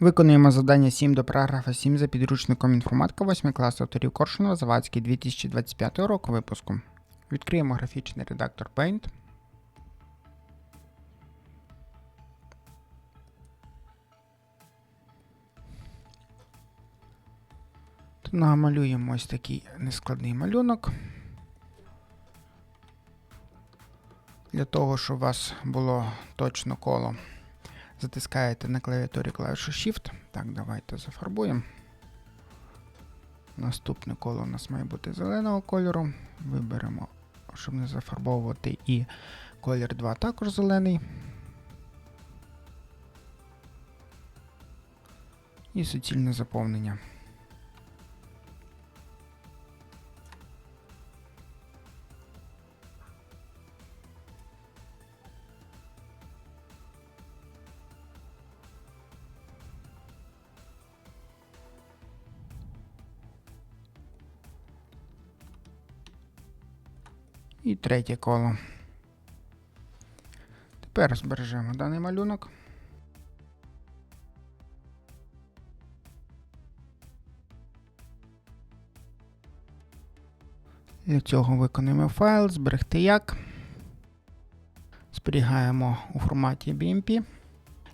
Виконуємо завдання 7 до параграфа 7 за підручником інформатика 8 класу авторів Коршунова Завадський 2025 року випуску. Відкриємо графічний редактор Paint. Намалюємо ось такий нескладний малюнок. Для того, щоб у вас було точно коло затискаєте на клавіатурі клавішу Shift. Так, давайте зафарбуємо. Наступне коло у нас має бути зеленого кольору. Виберемо, щоб не зафарбовувати і колір 2 також зелений. І суцільне заповнення. І третє коло. Тепер збережемо даний малюнок. Для цього виконуємо файл, зберегти як. Зберігаємо у форматі BMP.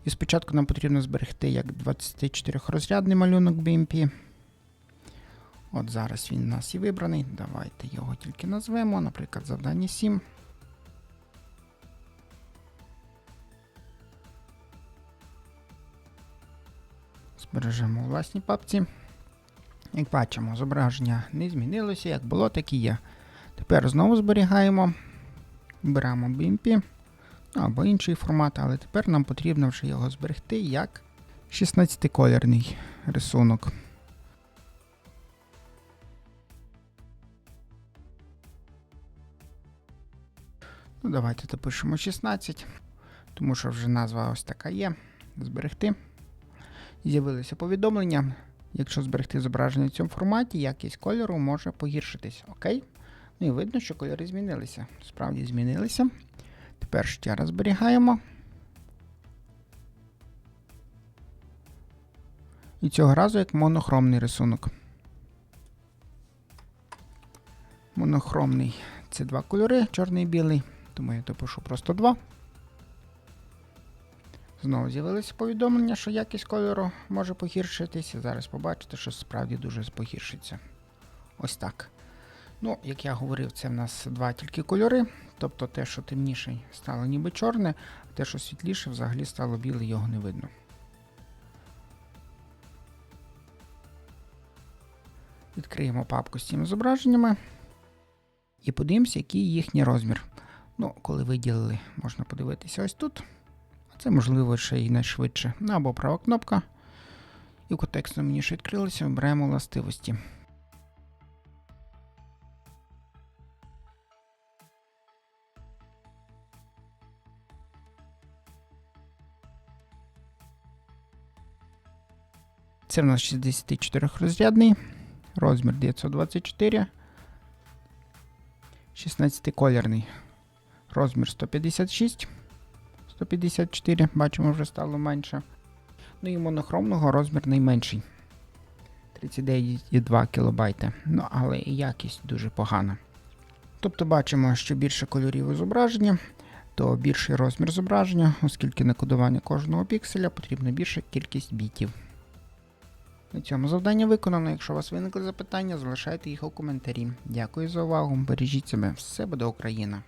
І спочатку нам потрібно зберегти як 24-розрядний малюнок BMP. От зараз він у нас і вибраний. Давайте його тільки назвемо, наприклад, завдання 7. Збережемо у власній папці. Як бачимо, зображення не змінилося, як було, так і є. Тепер знову зберігаємо, беремо BMP або інший формат, але тепер нам потрібно вже його зберегти як 16-колірний рисунок. Ну, давайте допишемо 16, тому що вже назва ось така є. Зберегти. З'явилися повідомлення. Якщо зберегти зображення в цьому форматі, якість кольору може погіршитись. Окей? Ну і видно, що кольори змінилися. Справді змінилися. Тепер ще раз зберігаємо. І цього разу як монохромний рисунок. Монохромний це два кольори, чорний і білий. Тому я допишу просто 2. Знову з'явилися повідомлення, що якість кольору може погіршитися. Зараз побачите, що справді дуже погіршиться. Ось так. Ну, як я говорив, це в нас два тільки кольори. Тобто те, що темніше, стало ніби чорне, а те, що світліше, взагалі стало біле, його не видно. Відкриємо папку з цими зображеннями і подивимося, який їхній розмір. Ну, коли виділили, можна подивитися ось тут. А це можливо ще й найшвидше. Ну або права кнопка. І в контекстному меню, що відкрилося, вибираємо властивості. Це в нас 64 розрядний, розмір 924, 16 колірний. Розмір 156, 154, бачимо, вже стало менше. Ну і монохромного розмір найменший. 39,2 кБ. Ну, але і якість дуже погана. Тобто бачимо, що більше кольорів у то більший розмір зображення, оскільки на кодування кожного пікселя потрібна більша кількість бітів. На цьому завдання виконано. Якщо у вас виникли запитання, залишайте їх у коментарі. Дякую за увагу. Бережіть себе. Все буде Україна!